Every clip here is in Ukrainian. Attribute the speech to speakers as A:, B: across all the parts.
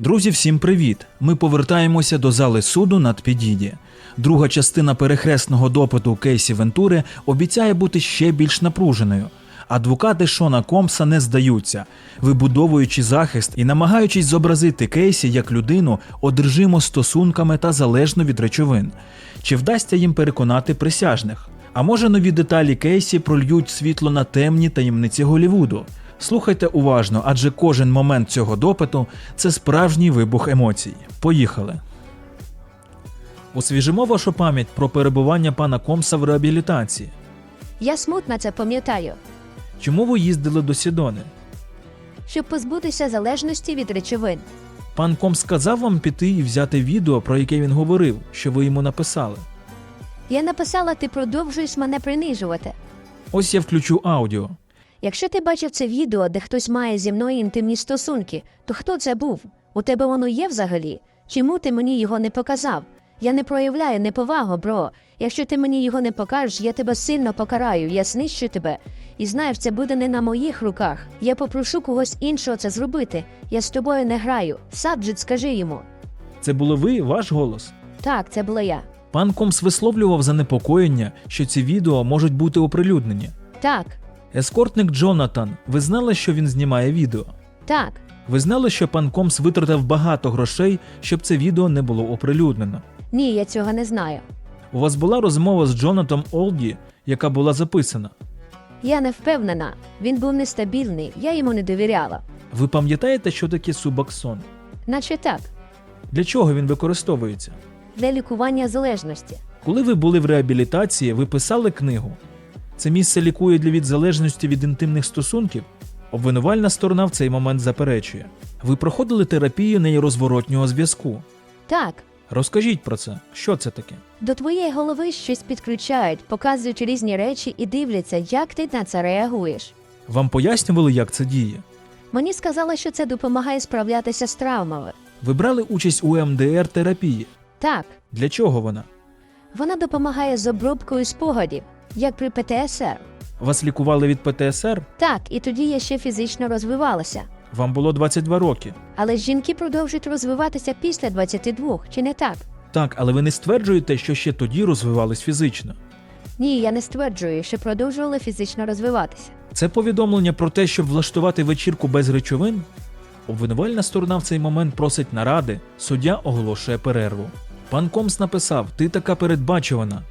A: Друзі, всім привіт! Ми повертаємося до зали суду над Підіді. Друга частина перехресного допиту Кейсі Вентури обіцяє бути ще більш напруженою. Адвокати Шона Комса не здаються, вибудовуючи захист і намагаючись зобразити Кейсі як людину, одержимо стосунками та залежну від речовин. Чи вдасться їм переконати присяжних? А може нові деталі Кейсі прольють світло на темні таємниці Голівуду? Слухайте уважно, адже кожен момент цього допиту це справжній вибух емоцій. Поїхали. Освіжимо вашу пам'ять про перебування пана Комса в реабілітації.
B: Я смутно це пам'ятаю,
A: Чому ви їздили до Сідони?
B: щоб позбутися залежності від речовин.
A: Пан Комс сказав вам піти і взяти відео, про яке він говорив, що ви йому написали.
B: Я написала, ти продовжуєш мене принижувати.
A: Ось я включу аудіо.
B: Якщо ти бачив це відео, де хтось має зі мною інтимні стосунки, то хто це був? У тебе воно є взагалі? Чому ти мені його не показав? Я не проявляю неповагу, бро. Якщо ти мені його не покажеш, я тебе сильно покараю, я знищу тебе. І знаєш, це буде не на моїх руках. Я попрошу когось іншого це зробити. Я з тобою не граю. Саджит, скажи йому.
A: Це було ви, ваш голос.
B: Так, це була я.
A: Пан Комс висловлював занепокоєння, що ці відео можуть бути оприлюднені.
B: Так,
A: Ескортник Джонатан, ви знали, що він знімає відео?
B: так.
A: Ви знали, що пан Комс витратив багато грошей, щоб це відео не було оприлюднено.
B: Ні, я цього не знаю.
A: У вас була розмова з Джонатом Олді, яка була записана.
B: Я не впевнена. Він був нестабільний, я йому не довіряла.
A: Ви пам'ятаєте, що таке субаксон?
B: Наче так,
A: Для чого він використовується?
B: для лікування залежності.
A: Коли ви були в реабілітації, ви писали книгу. Це місце лікує для від залежності від інтимних стосунків. Обвинувальна сторона в цей момент заперечує. Ви проходили терапію нейрозворотнього зв'язку.
B: Так,
A: Розкажіть про це, що це таке?
B: до твоєї голови щось підключають, показують різні речі і дивляться, як ти на це реагуєш.
A: Вам пояснювали, як це діє?
B: Мені сказали, що це допомагає справлятися з травмами.
A: Ви брали участь у МДР терапії.
B: Так,
A: Для чого вона?
B: вона допомагає з обробкою спогадів, як при ПТСР.
A: Вас лікували від ПТСР?
B: Так, і тоді я ще фізично розвивалася.
A: Вам було 22 роки.
B: Але жінки продовжують розвиватися після 22, чи не так?
A: Так, але ви не стверджуєте, що ще тоді розвивались фізично.
B: Ні, я не стверджую, що продовжувала фізично розвиватися.
A: Це повідомлення про те, щоб влаштувати вечірку без речовин? Обвинувальна сторона в цей момент просить наради, суддя оголошує перерву. Пан Комс написав: Ти така передбачувана.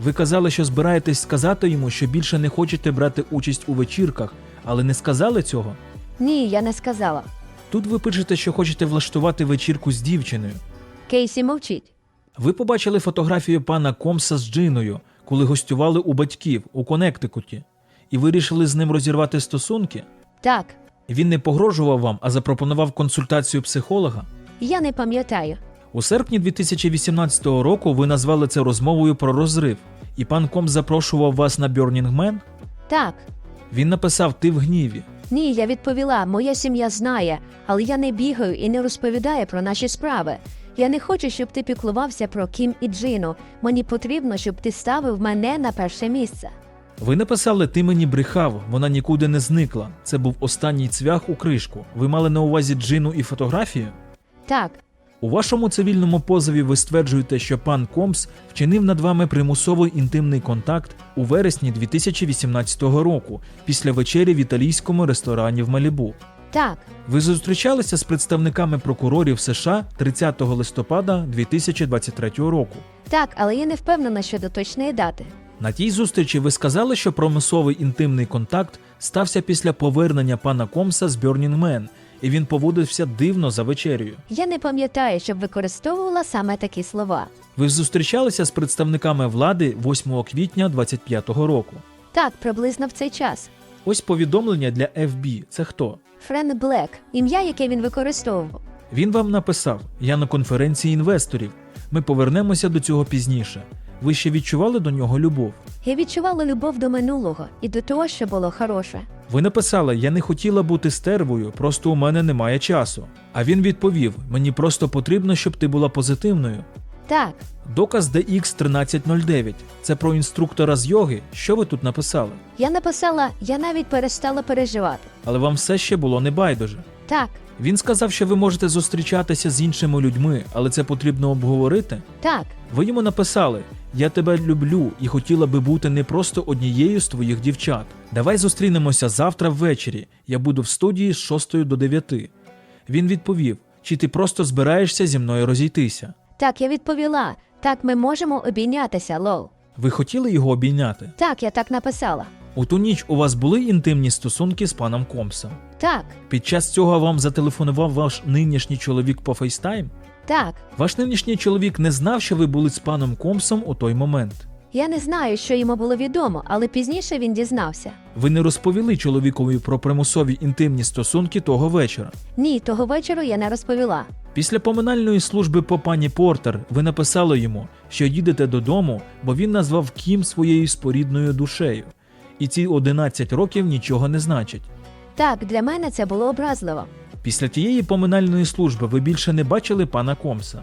A: Ви казали, що збираєтесь сказати йому, що більше не хочете брати участь у вечірках, але не сказали цього.
B: Ні, я не сказала.
A: Тут ви пишете, що хочете влаштувати вечірку з дівчиною.
B: Кейсі мовчить.
A: Ви побачили фотографію пана Комса з Джиною, коли гостювали у батьків у Коннектикуті, і вирішили з ним розірвати стосунки.
B: Так,
A: Він не погрожував вам, а запропонував консультацію психолога.
B: я не пам'ятаю.
A: У серпні 2018 року ви назвали це розмовою про розрив, і пан Комс запрошував вас на Burning Man.
B: Так.
A: Він написав Ти в гніві.
B: Ні, я відповіла, моя сім'я знає, але я не бігаю і не розповідаю про наші справи. Я не хочу, щоб ти піклувався про Кім і Джину. Мені потрібно, щоб ти ставив мене на перше місце.
A: Ви написали Ти мені брехав, вона нікуди не зникла. Це був останній цвях у кришку. Ви мали на увазі Джину і фотографію?
B: Так,
A: У вашому цивільному позові ви стверджуєте, що пан Комс вчинив над вами примусовий інтимний контакт у вересні 2018 року після вечері в італійському ресторані в Малібу.
B: так,
A: Ви зустрічалися з представниками прокурорів США 30 листопада 2023 року.
B: так, але я не впевнена щодо точної дати.
A: На тій зустрічі ви сказали, що промисловий інтимний контакт стався після повернення пана Комса з Burning Man, і він поводився дивно за вечерею.
B: Я не пам'ятаю, щоб використовувала саме такі слова.
A: Ви зустрічалися з представниками влади 8 квітня 25-го року.
B: Так, приблизно в цей час.
A: Ось повідомлення для FB. Це хто?
B: Френ Блек, ім'я, яке він використовував.
A: Він вам написав: Я на конференції інвесторів. Ми повернемося до цього пізніше. Ви ще відчували до нього любов?
B: Я відчувала любов до минулого і до того, що було хороше.
A: Ви написали, я не хотіла бути стервою, просто у мене немає часу. А він відповів: мені просто потрібно, щоб ти була позитивною.
B: Так,
A: Доказ DX 1309. Це про інструктора з йоги. Що ви тут написали?
B: я написала, я навіть перестала переживати.
A: Але вам все ще було небайдуже.
B: Так,
A: Він сказав, що ви можете зустрічатися з іншими людьми, але це потрібно обговорити.
B: Так,
A: Ви йому написали: Я тебе люблю і хотіла би бути не просто однією з твоїх дівчат. Давай зустрінемося завтра ввечері. Я буду в студії з 6 до 9. Він відповів: Чи ти просто збираєшся зі мною розійтися?
B: так, я відповіла. Так, ми можемо обійнятися, лол.
A: Ви хотіли його обійняти?
B: Так, я так написала.
A: У ту ніч у вас були інтимні стосунки з паном Комсом.
B: Так,
A: Під час цього вам зателефонував ваш нинішній чоловік по фейстайм?
B: так.
A: Ваш нинішній чоловік не знав, що ви були з паном Комсом у той момент.
B: Я не знаю, що йому було відомо, але пізніше він дізнався.
A: Ви не розповіли чоловікові про примусові інтимні стосунки того вечора.
B: Ні, того вечора я не розповіла.
A: Після поминальної служби по пані Портер ви написали йому, що їдете додому, бо він назвав Кім своєю спорідною душею. І ці 11 років нічого не значать.
B: Так, для мене це було образливо.
A: Після тієї поминальної служби ви більше не бачили пана Комса.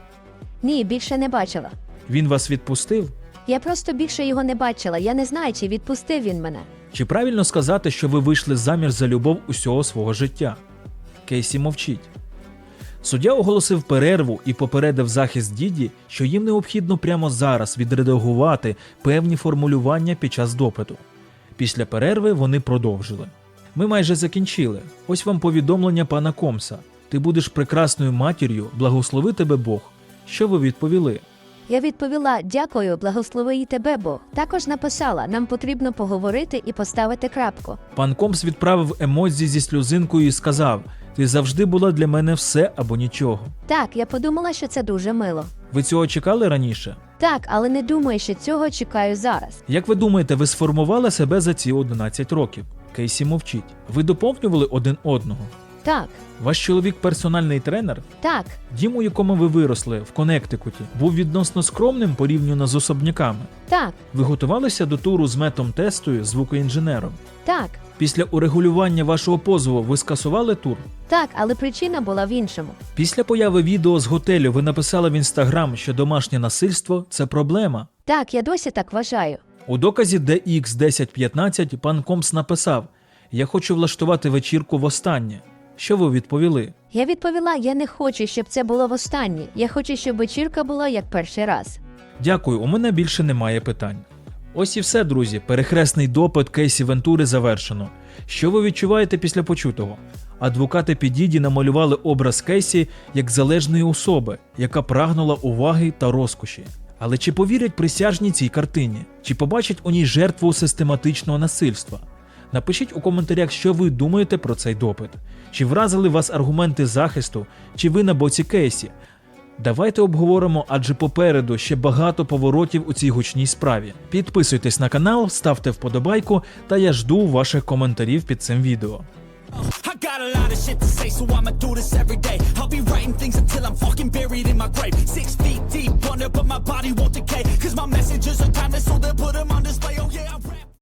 B: Ні, більше не бачила.
A: Він вас відпустив?
B: Я просто більше його не бачила. Я не знаю, чи відпустив він мене.
A: Чи правильно сказати, що ви вийшли заміж за любов усього свого життя? Кейсі мовчить. Суддя оголосив перерву і попередив захист діді, що їм необхідно прямо зараз відредагувати певні формулювання під час допиту. Після перерви вони продовжили. Ми майже закінчили. Ось вам повідомлення пана Комса. Ти будеш прекрасною матір'ю, благослови тебе Бог. Що ви відповіли?
B: Я відповіла дякую, благослови і тебе, Бог. Також написала, нам потрібно поговорити і поставити крапку.
A: Пан Комс відправив емодзі зі сльозинкою і сказав: Ти завжди була для мене все або нічого.
B: Так, я подумала, що це дуже мило.
A: Ви цього чекали раніше?
B: Так, але не думаю, що цього чекаю зараз.
A: Як ви думаєте, ви сформували себе за ці 11 років? Кейсі мовчить. Ви доповнювали один одного.
B: Так,
A: Ваш чоловік персональний тренер?
B: так,
A: Дім, у якому ви виросли в Коннектикуті, був відносно скромним порівняно з особняками.
B: так,
A: Ви готувалися до туру з метом тестою звукоінженером.
B: так,
A: Після урегулювання вашого позову ви скасували тур.
B: так, але причина була в іншому.
A: Після появи відео з готелю ви написали в інстаграм, що домашнє насильство це проблема.
B: Так, я досі так вважаю.
A: У доказі DX1015 пан Комс написав: Я хочу влаштувати вечірку востаннє. Що ви відповіли?
B: Я відповіла, я не хочу, щоб це було востаннє. Я хочу, щоб вечірка була як перший раз.
A: Дякую, у мене більше немає питань. Ось і все, друзі. Перехресний допит Кейсі Вентури завершено. Що ви відчуваєте після почутого? Адвокати Підіді намалювали образ Кейсі як залежної особи, яка прагнула уваги та розкоші. Але чи повірять присяжні цій картині? Чи побачать у ній жертву систематичного насильства? Напишіть у коментарях, що ви думаєте про цей допит. Чи вразили вас аргументи захисту, чи ви на боці Кейсі? Давайте обговоримо, адже попереду ще багато поворотів у цій гучній справі. Підписуйтесь на канал, ставте вподобайку, та я жду ваших коментарів під цим відео.
C: I got a lot of shit to say, so I'ma do this every day. I'll be writing things until I'm fucking buried in my grave. Six feet deep under, but my body won't decay. Cause my messages are timeless, so they'll put them on display. Oh yeah.